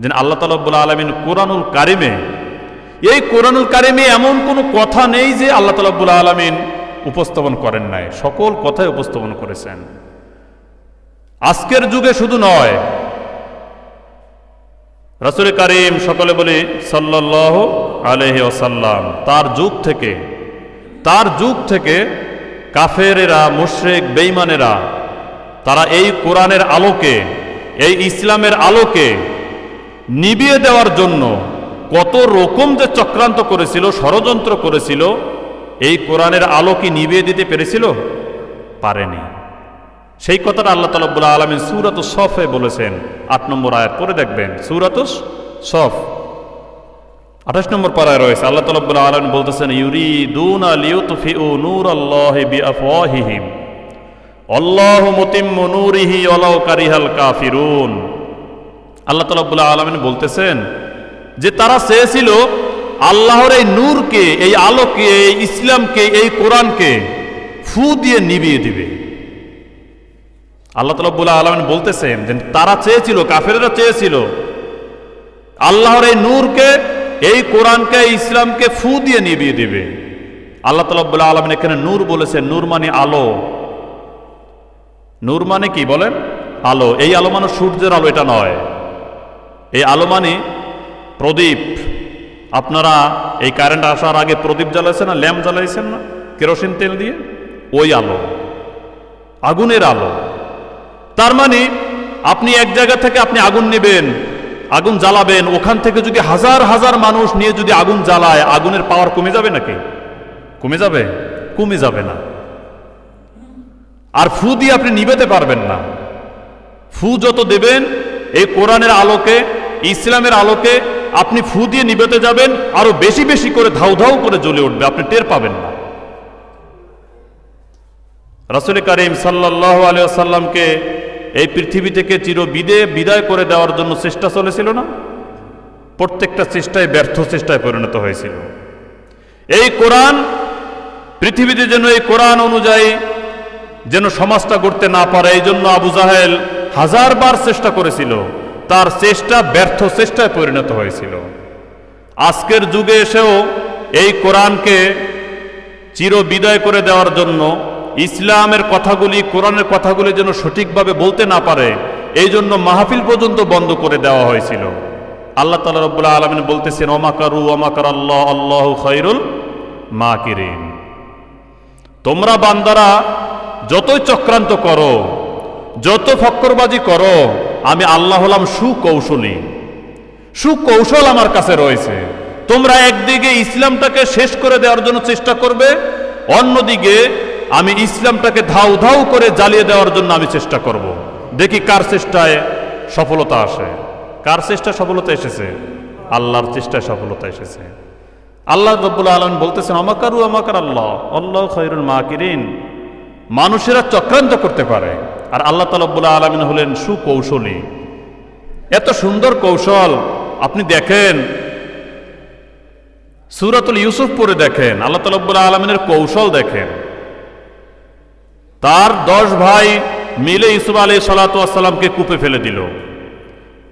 যে আল্লাহ তালবুল্লা আলমিন কোরআনুল কারিমে, এই কোরআনুল কারিমে এমন কোনো কথা নেই যে আল্লাহ তালবুল্লা আলমিন উপস্থাপন করেন নাই। সকল কথাই উপস্থাপন করেছেন। আজকের যুগে শুধু নয়, রসুল করিম সকলে বলি সাল্লাহ আলহি ওসাল্লাম তার যুগ থেকে, তার যুগ থেকে কাফেরেরা, মুশরেক বেইমানেরা তারা এই কোরআনের আলোকে, এই ইসলামের আলোকে নিবিয়ে দেওয়ার জন্য কত রকম যে চক্রান্ত করেছিল, ষড়যন্ত্র করেছিল, এই কোরআনের আলো কি নিবিয়ে দিতে পেরেছিল? পারেনি। সেই কথাটা আল্লাহ তালবুল্লাহ আলমিন সুরাত সফে বলেছেন। আট নম্বর আয়াত পরে দেখবেন। সুরাত সফ। আঠাশ নম্বর পাড়ায় রয়েছে। আল্লাহ তালবুল্লাহ আলমিন বলতেছেন ইউরি দুন আলিউতফি ও নূর আল্লাহ বি আফওয়াহিহিম অল্লাহ মতিম্ম নূরিহি অলাউ কারিহাল কাফিরুন। আল্লাহ তালবুল্লাহ আলমিন বলতেছেন যে তারা চেয়েছিল আল্লাহর এই নূরকে, এই আলোকে এই ইসলামকে, এই কোরআনকে ফু দিয়ে নিবিয়ে দিবে। আল্লাহ তালবুল্লাহ আলমিন বলতেছেন যে তারা চেয়েছিল, কাফেরেরা চেয়েছিল আল্লাহর এই নূরকে, এই কোরআনকে ইসলামকে ফু দিয়ে নিবিয়ে দিবে। আল্লাহ তালবুল্লাহ আলমিন এখানে নূর বলেছেন, নূর মানে আলো। নূর মানে কি বলেন? আলো। এই আলো মানে সূর্যের আলো, এটা নয়। এই আলো মানে প্রদীপ, আপনারা এই কারেন্ট আসার আগে প্রদীপ জ্বালাইছেন না, ল্যাম্প জ্বালাইছেন না? কেরোসিন তেল দিয়ে? ওই আলো, আগুনের আলো। তার মানে আপনি এক জায়গা থেকে আপনি আগুন নেবেন, আগুন জ্বালাবেন, ওখান থেকে যদি হাজার হাজার মানুষ নিয়ে যদি আগুন জ্বালায়, আগুনের পাওয়ার কমে যাবে নাকি? কমে যাবে? কমে যাবে না। আর ফু দিয়ে আপনি নিবেতে পারবেন না। ফু যত দেবেন এই কোরআনের আলোকে, ইসলামের আলোকে আপনি ফু দিয়ে নিবেতে যাবেন, আরও বেশি বেশি করে ধাউ ধাউ করে জ্বলে উঠবে, আপনি টের পাবেন না। রাসুল করিম সাল্লাহ আলিয়াল্লামকে এই পৃথিবী থেকে চির বিদে, বিদায় করে দেওয়ার জন্য চেষ্টা চলেছিল না? প্রত্যেকটা চেষ্টায় ব্যর্থ চেষ্টায় পরিণত হয়েছিল। এই কোরআন, পৃথিবীতে যেন এই কোরআন অনুযায়ী যেন সমাজটা গড়তে না পারে এই জন্য আবু জাহেল হাজারবার চেষ্টা করেছিল, তার চেষ্টা ব্যর্থ চেষ্টায় পরিণত হয়েছিল। আজকের যুগে এসেও এই কোরআনকে চির বিদায় করে দেওয়ার জন্য, ইসলামের কথাগুলি, কোরআনের কথাগুলি যেন সঠিকভাবে বলতে না পারে, এই জন্য মাহফিল পর্যন্ত বন্ধ করে দেওয়া হয়েছিল। আল্লাহ তালা রব্বুল্লাহ আলমিন বলতেছেন অমাকারু অমাকার আল্লাহ আল্লাহ খৈরুল মা কিরিন তোমরা বান্দারা যতই চক্রান্ত করো যত ফক্করবাজি করো, আমি আল্লাহ হলাম সুকৌশলী। সুকৌশল আমার কাছে রয়েছে। তোমরা একদিকে ইসলামটাকে শেষ করে দেওয়ার জন্য চেষ্টা করবে, অন্যদিকে আমি ইসলামটাকে ধাউ ধাউ করে জ্বালিয়ে দেওয়ার জন্য আমি চেষ্টা করব। দেখি কার চেষ্টায় সফলতা আসে। কার চেষ্টায় সফলতা এসেছে? আল্লাহর চেষ্টায় সফলতা এসেছে। আল্লাহ রব্বুল আলম বলতেছেন, আমাকারু আমাকার আল্লাহ আল্লাহ খৈরুল মাকিরিন। মানুষেরা চক্রান্ত করতে পারে। আর আল্লাহ তালব্বুল্লাহ আলমিন হলেন সুকৌশলী। এত সুন্দর কৌশল, আপনি দেখেন। সুরাতুল ইউসুফ পরে দেখেন, আল্লাহ তালব্বুল্লাহ আলমিনের কৌশল দেখেন। তার দশ ভাই মিলে ইউসুফ আলী সালাতামকে কূপে ফেলে দিল।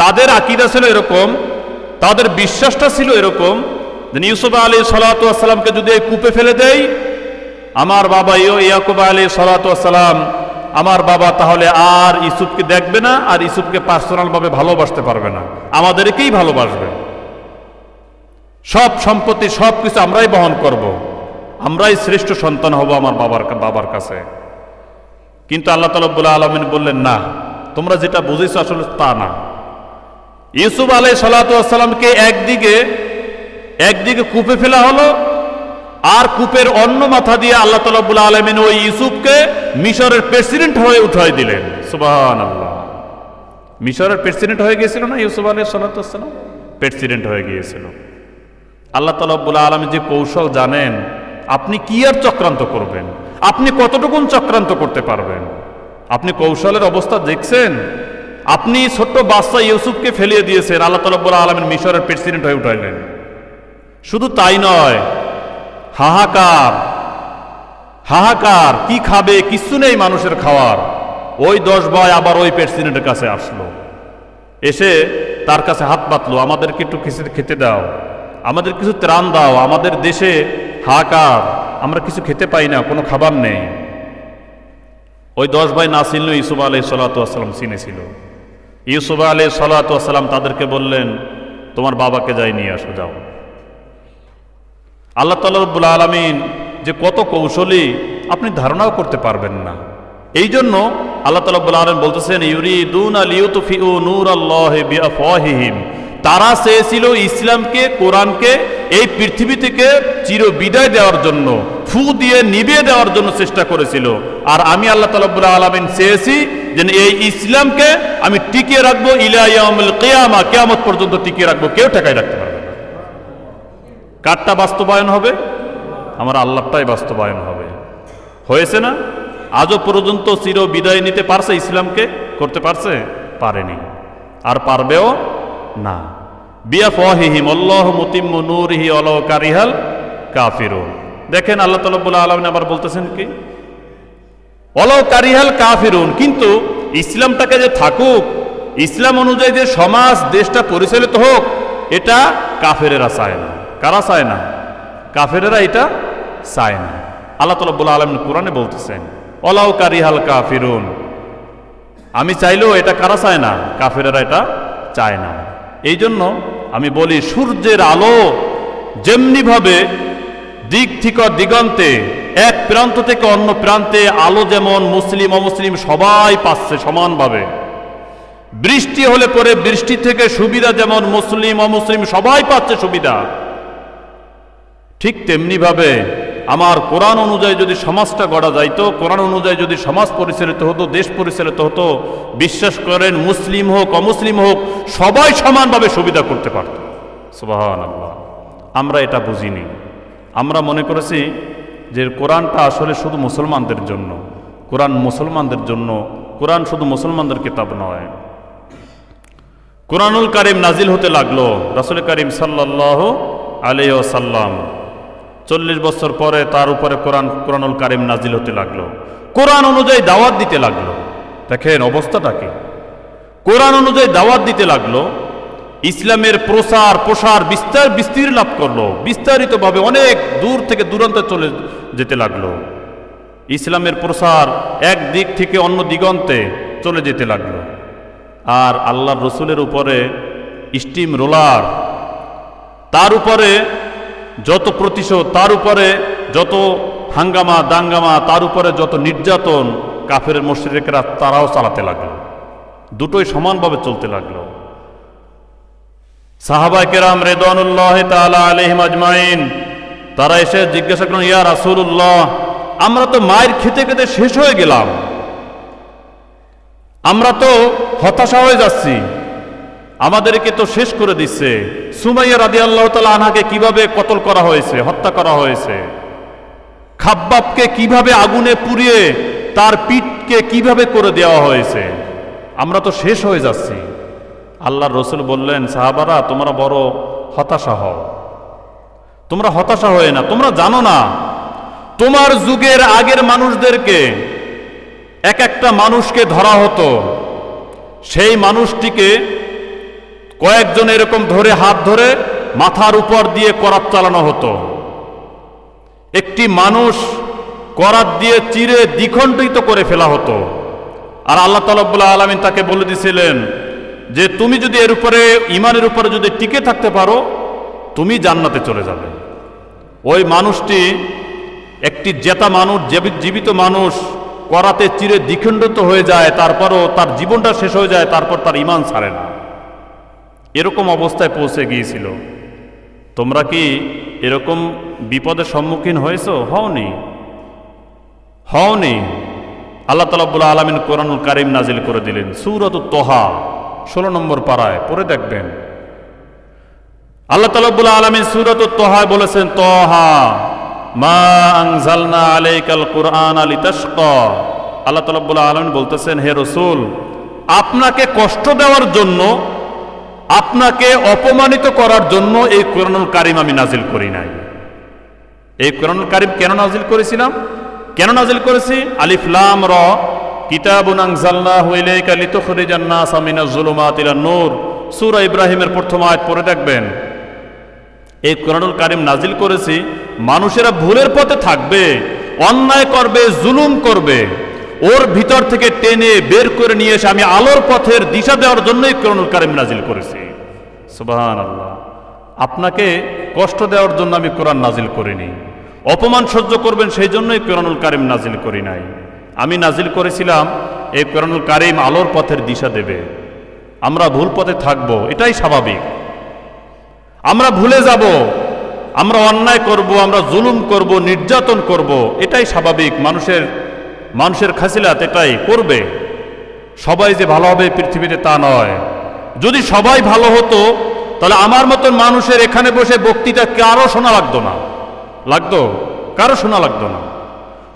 তাদের আকিদা ছিল এরকম, তাদের বিশ্বাসটা ছিল এরকম ইউসুফ আলী সালাতামকে যদি এই কূপে ফেলে দেয় আমার বাবা ইয় ইয়াকুব আলী সালাতাম আমার বাবা তাহলে আর ইসুফকে দেখবে না, আর ইসুফকে পার্সোনালভাবে ভালোবাসতে পারবে না। আমাদেরকেই ভালোবাসবে। সব সম্পত্তি, সব কিছু আমরাই বহন করব। আমরাই শ্রেষ্ঠ সন্তান হব আমার বাবার বাবার কাছে। কিন্তু আল্লাহ তালবুল্লাহ আলমিন বললেন, না, তোমরা যেটা বুঝেছ আসলে তা না। ইউসুফ আলাই সালাতামকে একদিকে একদিকে কূপে ফেলা হলো আর কূপের অন্য মাথা দিয়ে আল্লাহ তালাবুল্লাহ আলমিন ওই ইউসুফকে মিশরের প্রেসিডেন্ট হয়ে উঠাই দিলেন। সুবাহ মিশরের প্রেসিডেন্ট হয়ে গিয়েছিল না ইউসুফ আলী সাল্লাম প্রেসিডেন্ট হয়ে গিয়েছিল। আল্লাহ তালাবুল্লাহ আলমী যে কৌশল জানেন, আপনি কি আর চক্রান্ত করবেন? আপনি কতটুকুন চক্রান্ত করতে পারবেন? আপনি কৌশলের অবস্থা দেখছেন? আপনি ছোট্ট বাচ্চা ইউসুফকে ফেলিয়ে দিয়েছেন, আল্লাহ তালাবুল্লাহ আলমিন মিশরের প্রেসিডেন্ট হয়ে উঠাইলেন। শুধু তাই নয় হাহাকার। হাহাকার, কি খাবে কিছু নেই মানুষের খাওয়ার। ওই দশ ভাই আবার ওই প্রেসিডেন্টের কাছে আসলো। এসে তার কাছে হাত পাতলো আমাদেরকে একটু কিছু খেতে দাও। আমাদের কিছু ত্রাণ দাও। আমাদের দেশে হাহাকার, আমরা কিছু খেতে পাই না, কোনো খাবার নেই। ওই দশ ভাই না ছিল ইসুফ আলাই সালাতাম চিনেছিল ইউসুফ আলাই সালাতাম তাদেরকে বললেন, তোমার বাবাকে যাই নিয়ে আসো, যাও। আল্লাহ তালা রব্বুল আলমিন যে কত কৌশলী, আপনি ধারণাও করতে পারবেন না। এই জন্য আল্লাহ তালা রব্বুল আলম বলতেছেন, ইউরিদুন আলিউতফিউ নূর আল্লাহ বিআফওয়াহিহিম। তারা চেয়েছিল ইসলামকে, কোরআনকে এই পৃথিবী থেকে চির বিদায় দেওয়ার জন্য, ফু দিয়ে নিভিয়ে দেওয়ার জন্য চেষ্টা করেছিল। আর আমি আল্লাহ তালাবুল্লাহ আলমিন চেয়েছি যে এই ইসলামকে আমি টিকিয়ে রাখব ইলাইয়ামুল কেয়ামা, কেয়ামত পর্যন্ত টিকিয়ে রাখব। কেউ ঠেকাই রাখতে কারটা বাস্তবায়ন হবে? আমার আল্লাহটাই বাস্তবায়ন হবে। হয়েছে না? আজও পর্যন্ত চির বিদায় নিতে পারছে ইসলামকে? করতে পারছে? পারেনি। আর পারবেও না। বিয়া ফহিহিম আল্লাহ মুতিম্মু নূরিহি অলাহ কারিহাল কাফিরুন। দেখেন আল্লাহ তালাবুল্লাহ আলমিন আবার বলতেছেন কি? অলাহ কারিহাল কাফিরুন, কিন্তু ইসলামটাকে যে থাকুক, ইসলাম অনুযায়ী যে সমাজ, দেশটা পরিচালিত হোক, এটা কাফেরেরা চায় না। কারা চায় না? কাফেরেরা এটা চায় না। আল্লাহ তালাবুল্লাহ আলমিন কোরআনে বলতেছেন অলাহ কারিহাল কাফিরুন। আমি চাইলেও এটা কারা চায় না? কাফেরেরা এটা চায় না। এই জন্য আমি বলি, সূর্যের আলো যেমনিভাবে দিক থেকে দিগন্তে, এক প্রান্ত থেকে অন্য প্রান্তে আলো যেমন মুসলিম, অমুসলিম সবাই পাচ্ছে সমানভাবে। বৃষ্টি হলে পরে বৃষ্টি থেকে সুবিধা যেমন মুসলিম, অমুসলিম সবাই পাচ্ছে সুবিধা। ঠিক তেমনিভাবে আমার কোরআন অনুযায়ী যদি সমাজটা গড়া যাইতো, কোরআন অনুযায়ী যদি সমাজ পরিচালিত হতো, দেশ পরিচালিত হতো, বিশ্বাস করেন মুসলিম হোক, অমুসলিম হোক, সবাই সমানভাবে সুবিধা করতে পারত। আমরা এটা বুঝিনি। আমরা মনে করেছি যে কোরআনটা আসলে শুধু মুসলমানদের জন্য। কোরআন মুসলমানদের জন্য, কোরআন শুধু মুসলমানদের কিতাব নয়। কোরআনুল কারিম নাজিল হতে লাগল, রাসুল করিম সাল্লাহ আলিয় সাল্লাম চল্লিশ বছর পরে তার উপরে কোরআন, কোরআনুল কারিম নাজিল হতে লাগল। কোরআন অনুযায়ী দাওয়াত দিতে লাগল। দেখেন অবস্থাটা কি? কোরআন অনুযায়ী দাওয়াত দিতে লাগল। ইসলামের প্রসার প্রসার বিস্তার, বিস্তীর লাভ করল। বিস্তারিতভাবে অনেক দূর থেকে দূরান্তে চলে যেতে লাগল। ইসলামের প্রসার এক দিক থেকে অন্য দিগন্তে চলে যেতে লাগল। আর আল্লাহর রসুলের উপরে স্টিম রোলার, তার উপরে যত প্রতিশোধ তার উপরে, যত হাঙ্গামা, দাঙ্গামা, তার উপরে যত নির্যাতন কাফের মসজিদেরা তারাও চালাতে লাগল। দুটোই সমানভাবে চলতে লাগল। সাহাবা কেরাম রেদানুল্লাহ তালা আলহিম আজমাইন, তারা এসে জিজ্ঞাসা করলেন, ইয়া রাসুল্লাহ আমরা তো মায়ের খেতে খেতে শেষ হয়ে গেলাম। আমরা তো হতাশা হয়ে যাচ্ছি। আমাদেরকে তো শেষ করে দিচ্ছে। সুমাইয়া রাদি আল্লাহ তালা আনহাকে কীভাবে কতল করা হয়েছে, হত্যা করা হয়েছে? খাব্বাবকে কীভাবে আগুনে পুড়িয়ে, তার পিঠকে কীভাবে করে দেওয়া হয়েছে? আমরা তো শেষ হয়ে যাচ্ছি। আল্লাহর রসুল বললেন, সাহাবারা, তোমরা বড় হতাশা হও। তোমরা হতাশা হয়ে না, তোমরা জানো না, তোমার যুগের আগের মানুষদেরকে এক একটা মানুষকে ধরা হতো। সেই মানুষটিকে কয়েকজন এরকম ধরে হাত ধরে মাথার উপর দিয়ে করাত চালানো হতো। একটি মানুষ করাত দিয়ে চিরে দ্বিখণ্ডিত করে ফেলা হতো। আর আল্লাহ তালাবুল্লাহ আলমিন তাকে বলে দিয়েছিলেন যে, তুমি যদি এর উপরে ইমানের উপরে যদি টিকে থাকতে পারো, তুমি জান্নাতে চলে যাবে। ওই মানুষটি একটি জেতা মানুষ জীবিত মানুষ করাতে চিরে দ্বিখণ্ডিত হয়ে যায়, তারপরও তার জীবনটা শেষ হয়ে যায়, তারপর তার ইমান ছাড়ে না। এরকম অবস্থায় পৌঁছে গিয়েছিল। তোমরা কি এরকম বিপদের সম্মুখীন হয়েছ? হওনি। হওনি। আল্লাহ তালাবুল আলমিন কোরআনুল কারিম নাজিল করে দিলেন। সুরত তোহা ষোলো নম্বর পাড়ায় পরে দেখবেন। আল্লাহ তালাবুল আলমিন সুরত তোহায় বলেছেন, তোহা, মা আংজালনা আলাইকাল কোরআন আলী তস্ক আল্লাহ তালাবুল আলমিন বলতেছেন, হে রসুল, আপনাকে কষ্ট দেওয়ার জন্য আপনাকে অপমানিত করার জন্য এই কোরআনুল কারিম আমি নাজিল করি নাই। এই কোরআনুল কারিম কেন নাজিল করেছিলাম? কেন নাজিল করেছি? আলিফলাম র। ইব্রাহিমের প্রথম পড়ে এই কারিম নাজিল করেছি, মানুষেরা ভুলের পথে থাকবে, অন্যায় করবে, জুলুম করবে। ওর ভিতর থেকে টেনে বের করে নিয়ে এসে আমি আলোর পথের দিশা দেওয়ার জন্যই কোরআনুল কারিম নাজিল করেছি। সুবাহান আল্লাহ আপনাকে কষ্ট দেওয়ার জন্য আমি কোরআন নাজিল করিনি। অপমান সহ্য করবেন সেই জন্যই কোরআনুল কারিম নাজিল করি নাই। আমি নাজিল করেছিলাম, এই কোরআনুল কারিম আলোর পথের দিশা দেবে। আমরা ভুল পথে থাকব, এটাই স্বাভাবিক। আমরা ভুলে যাব, আমরা অন্যায় করব, আমরা জুলুম করব, নির্যাতন করব, এটাই স্বাভাবিক। মানুষের মানুষের খাসিলাত এটাই করবে। সবাই যে ভালো হবে পৃথিবীতে তা নয়। যদি সবাই ভালো হতো, তাহলে আমার মতন মানুষের এখানে বসে বক্তৃতা কারও শোনা লাগতো না। লাগতো? কারও শোনা লাগতো না।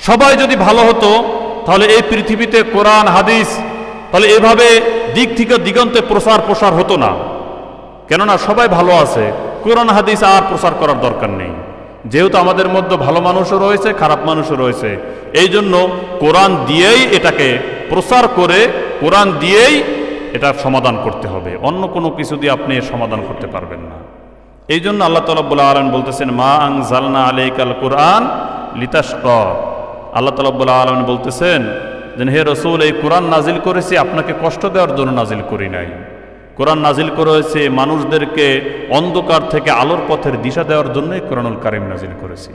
সবাই যদি ভালো হতো, তাহলে এই পৃথিবীতে কোরআন, হাদিস, তাহলে এভাবে দিক থেকে দিগন্তে প্রসার প্রসার হতো না। কেননা সবাই ভালো আছে। কোরআন, হাদিস আর প্রচার করার দরকার নেই। যেহেতু আমাদের মধ্যে ভালো মানুষও রয়েছে, খারাপ মানুষও রয়েছে, এই জন্য কোরআন দিয়েই এটাকে প্রচার করে, কোরআন দিয়েই এটা সমাধান করতে হবে। অন্য কোনো কিছু দিয়ে আপনি সমাধান করতে পারবেন না। এই জন্য আল্লাহ তালাবুল্লাহ আলম বলতেছেন, মা আং জালনা আলাইকাল কোরআন লিতাসক আল্লাহ তালাবুল্লাহ আলম বলতেছেন যে, হে রসুল, এই কোরআন নাজিল করেছি, আপনাকে কষ্ট দেওয়ার জন্য নাজিল করি নাই। কোরআন নাজিল করেছে, মানুষদেরকে অন্ধকার থেকে আলোর পথের দিশা দেওয়ার জন্যই কোরআনুল কারিম নাজিল করেছি।